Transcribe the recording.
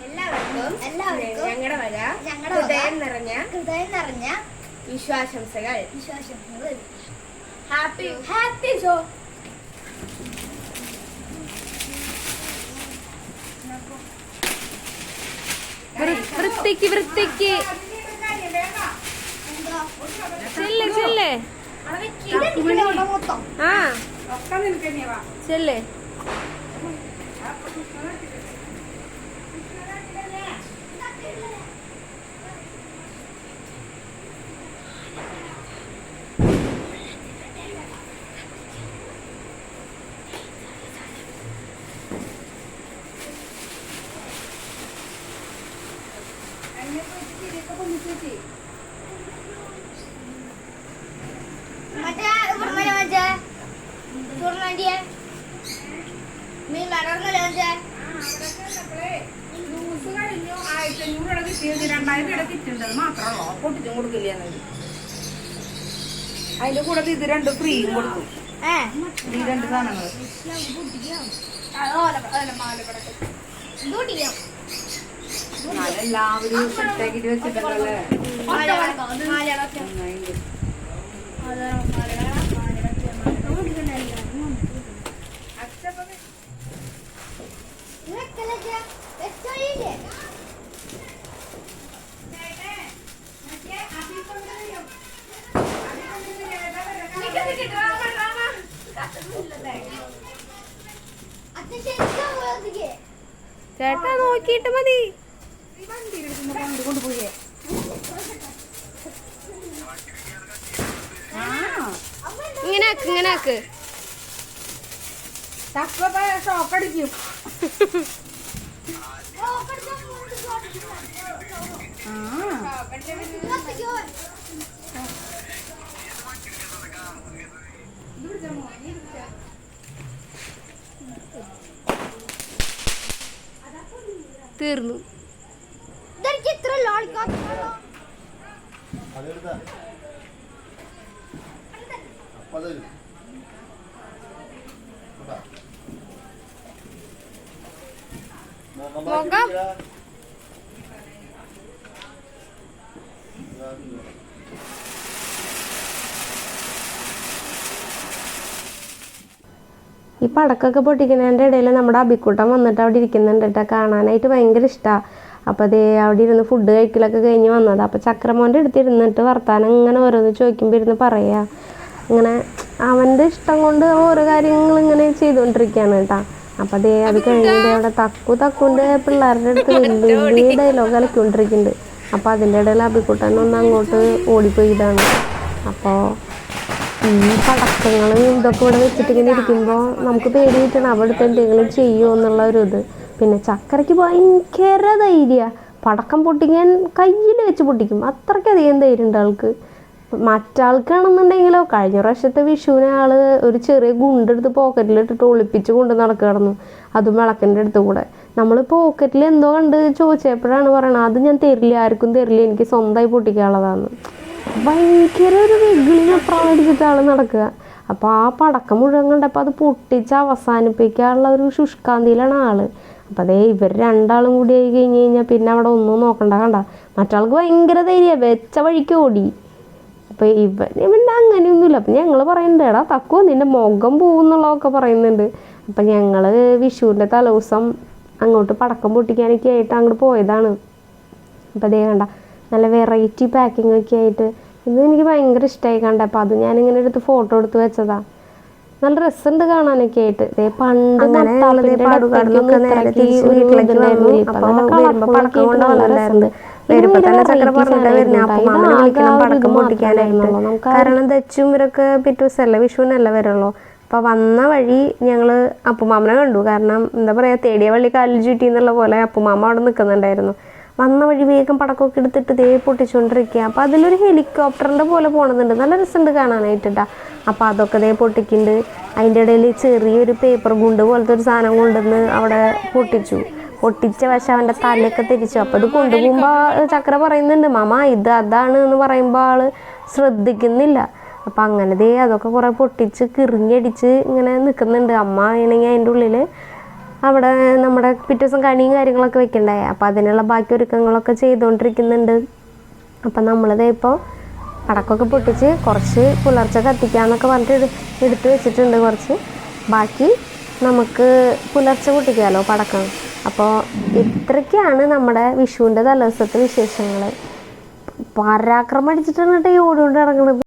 എല്ലാവർക്കും എല്ലാവർക്കും ഞങ്ങളുടെ വക ഹൃദയം നിറഞ്ഞ ഹൃദയം നിറഞ്ഞ വിശ്വാസംസകൾ വിശ്വാസങ്ങൾ ഹാപ്പി ഹാപ്പി ഷോ വൃത്തിക്ക് വൃത്തിക്ക്. చెల్లే Thank you. ചൂർണാണ്ടിയെ മീൻ മറ്റേ അതിന്റെ കൂടെ ഇത് രണ്ട് ഫ്രീയും കൊടുത്തു. ഈ രണ്ട് സാധനങ്ങൾ എല്ലാവരും സെറ്റാക്കിട്ട് നന്നായിണ്ട്. ചേട്ടാ നോക്കിയിട്ട് മതി. ആ. ഇങ്ങനെ ആക്ക് ഇങ്ങനെ ആക്ക് ചക്കപ്പ ഷോക്ക് അടിക്കും. ആ. തീർന്നു. ഇത്ര ലോളിക്കോപ്പ് അതെടുത്താ കേട്ടാ. മുഖം. ഈ പടക്കൊക്കെ പൊട്ടിക്കുന്നതിന്റെ ഇടയിൽ നമ്മുടെ അബിക്കൂട്ടം വന്നിട്ട് അവിടെ ഇരിക്കുന്നുണ്ട് കേട്ടോ. കാണാനായിട്ട് ഭയങ്കര ഇഷ്ടമാണ് അപ്പോൾ അതേ അവിടെ ഇരുന്ന് ഫുഡ് കഴിക്കലൊക്കെ കഴിഞ്ഞ് വന്നത്. അപ്പോൾ ചക്രമോന്റെ അടുത്ത് ഇരുന്നിട്ട് വർത്താനം ഇങ്ങനെ ഓരോന്ന് ചോദിക്കുമ്പോൾ ഇരുന്ന് പറയാ. ഇങ്ങനെ അവന്റെ ഇഷ്ടം കൊണ്ട് ഓരോ കാര്യങ്ങൾ ഇങ്ങനെ ചെയ്തുകൊണ്ടിരിക്കുകയാണ് കേട്ടോ. അപ്പോൾ അതേ അത് കഴിഞ്ഞിട്ട് അവിടെ തക്കു തക്കുണ്ട് പിള്ളേരുടെ അടുത്ത് വലിയ ഡയലോഗ് കളിക്കൊണ്ടിരിക്കുന്നുണ്ട്. അപ്പോൾ അതിന്റെ ഇടയിൽ അബിക്കുട്ടൻ ഒന്ന് അങ്ങോട്ട് ഓടിപ്പോയിതാണ്. അപ്പോ അപ്പോൾ ഈ പടക്കങ്ങളും ഇതൊക്കെ ഇവിടെ വെച്ചിട്ട് ഇങ്ങനെ ഇരിക്കുമ്പോൾ നമുക്ക് പേടി കിട്ടണം. അവിടുത്തെ എന്തെങ്കിലും ചെയ്യുമോ എന്നുള്ള ഒരു ഇത്. പിന്നെ ചക്കരയ്ക്ക് ഭയങ്കര ധൈര്യ. പടക്കം പൊട്ടിക്കാൻ കയ്യിൽ വെച്ച് പൊട്ടിക്കും. അത്രയ്ക്കധികം ധൈര്യം ഉണ്ട് ആൾക്ക്. മറ്റാൾക്കാണെന്നുണ്ടെങ്കിലോ കഴിഞ്ഞ പ്രാവശ്യത്തെ വിഷുവിന് ആൾ ഒരു ചെറിയ ഗുണ്ടെടുത്ത് പോക്കറ്റിലിട്ടിട്ട് ഒളിപ്പിച്ച് കൊണ്ട് നടക്കുകയായിരുന്നു. അതും വിളക്കിന്റെ അടുത്ത് കൂടെ. നമ്മൾ പോക്കറ്റിൽ എന്തോ കണ്ട് ചോദിച്ചപ്പോഴാണ് പറയണത് അത് ഞാൻ തരില്ല ആർക്കും തരില്ല എനിക്ക് സ്വന്തമായി പൊട്ടിക്കാനുള്ളതാണ്. ഭയങ്കര ഒരു അപ്പുറം ആൾ നടക്കുക. അപ്പോൾ ആ പടക്കം മുഴുവൻ കണ്ടപ്പോൾ അത് പൊട്ടിച്ച് അവസാനിപ്പിക്കാനുള്ള ഒരു ശുഷ്കാന്തിയിലാണ് ആൾ. അപ്പോൾ അതേ ഇവർ രണ്ടാളും കൂടി ആയി കഴിഞ്ഞ് കഴിഞ്ഞാൽ പിന്നെ അവിടെ ഒന്നും നോക്കണ്ട കണ്ട. മറ്റാൾക്ക് ഭയങ്കര ധൈര്യം വെച്ച വഴിക്ക് ഓടി. അപ്പോൾ ഇവ ഇവന്റെ അങ്ങനെയൊന്നുമില്ല. അപ്പം ഞങ്ങൾ പറയുന്നുണ്ട് എടാ തക്കോ നിന്റെ മുഖം പോകുന്നുള്ളതൊക്കെ പറയുന്നുണ്ട്. അപ്പം ഞങ്ങൾ വിഷുവിന്റെ തലേദിവസം അങ്ങോട്ട് പടക്കം പൊട്ടിക്കാനൊക്കെ ആയിട്ട് അങ്ങോട്ട് പോയതാണ്. അപ്പോൾ അതേ കണ്ട നല്ല വെറൈറ്റി പാക്കിംഗ് ഒക്കെ ആയിട്ട്. ഇത് എനിക്ക് ഭയങ്കര ഇഷ്ടമായി കണ്ട. അപ്പോൾ അത് ഞാനിങ്ങനെ എടുത്ത് ഫോട്ടോ എടുത്ത് വെച്ചതാ. നല്ല രസമുണ്ട് കാണാനൊക്കെ ആയിട്ട്. പണ്ട് നല്ല രസമുണ്ട്. വരുമ്പോ തന്നെ വരുന്ന അപ്പം. മാമനെ വിളിക്കണം പടക്കം പൊട്ടിക്കാനായിട്ട്. കാരണം ദച്ചും ഇവരൊക്കെ പിറ്റേ ദിവസമല്ല വിഷുവിനല്ല വരുള്ളൂ? അപ്പൊ വന്ന വഴി ഞങ്ങൾ അപ്പുമാമനെ കണ്ടു. കാരണം എന്താ പറയാ തേടിയ വള്ളി കാലിൽ ചുറ്റി എന്നുള്ള പോലെ അപ്പുമാമ അവിടെ നിൽക്കുന്നുണ്ടായിരുന്നു വന്ന വഴി വേഗം പടക്കമൊക്കെ എടുത്തിട്ട് ദേ പൊട്ടിച്ചുകൊണ്ടിരിക്കുക അപ്പൊ അതിലൊരു ഹെലികോപ്റ്ററിന്റെ പോലെ പോണതുണ്ട്. നല്ല രസമുണ്ട് കാണാനായിട്ടാ അപ്പൊ അതൊക്കെ ദേ പൊട്ടിക്കുന്നുണ്ട്. അതിന്റെ ഇടയിൽ ചെറിയൊരു പേപ്പർ ഗുണ്ട് പോലത്തെ ഒരു സാധനം കൊണ്ടുവന്ന് അവിടെ പൊട്ടിച്ചു. പൊട്ടിച്ച പക്ഷെ അവന്റെ തലയൊക്കെ തിരിച്ചു. അപ്പോൾ ഇത് കൊണ്ടുപോകുമ്പോൾ ചക്ര പറയുന്നുണ്ട് മാമ ഇത് അതാണ് എന്ന് പറയുമ്പോൾ ആൾ ശ്രദ്ധിക്കുന്നില്ല. അപ്പം അങ്ങനെ ദേ അതൊക്കെ കുറേ പൊട്ടിച്ച് കിറിഞ്ഞടിച്ച് ഇങ്ങനെ നിൽക്കുന്നുണ്ട് അമ്മ ആണെങ്കിൽ അതിന്റെ ഉള്ളിൽ അവിടെ നമ്മുടെ പിറ്റേ ദിവസം കണിയും കാര്യങ്ങളൊക്കെ വെക്കണ്ടേ? അപ്പം അതിനുള്ള ബാക്കി ഒരുക്കങ്ങളൊക്കെ ചെയ്തുകൊണ്ടിരിക്കുന്നുണ്ട് അപ്പം നമ്മളിതേ ഇപ്പോൾ പടക്കമൊക്കെ പൊട്ടിച്ച് കുറച്ച് പുലർച്ചെ കത്തിക്കാന്നൊക്കെ പറഞ്ഞിട്ട് എടു- എടുത്ത് വെച്ചിട്ടുണ്ട് കുറച്ച്. ബാക്കി നമുക്ക് പുലർച്ചെ പൊട്ടിക്കാമല്ലോ പടക്കം. അപ്പോൾ ഇത്രയ്ക്കാണ് നമ്മുടെ വിഷുവിന്റെ തലേദിവസത്തെ വിശേഷങ്ങൾ പരാക്രമം അടിച്ചിട്ടാണ് കേട്ടോ ഈ ഓടിക്കൊണ്ട് ഇറങ്ങുന്നത്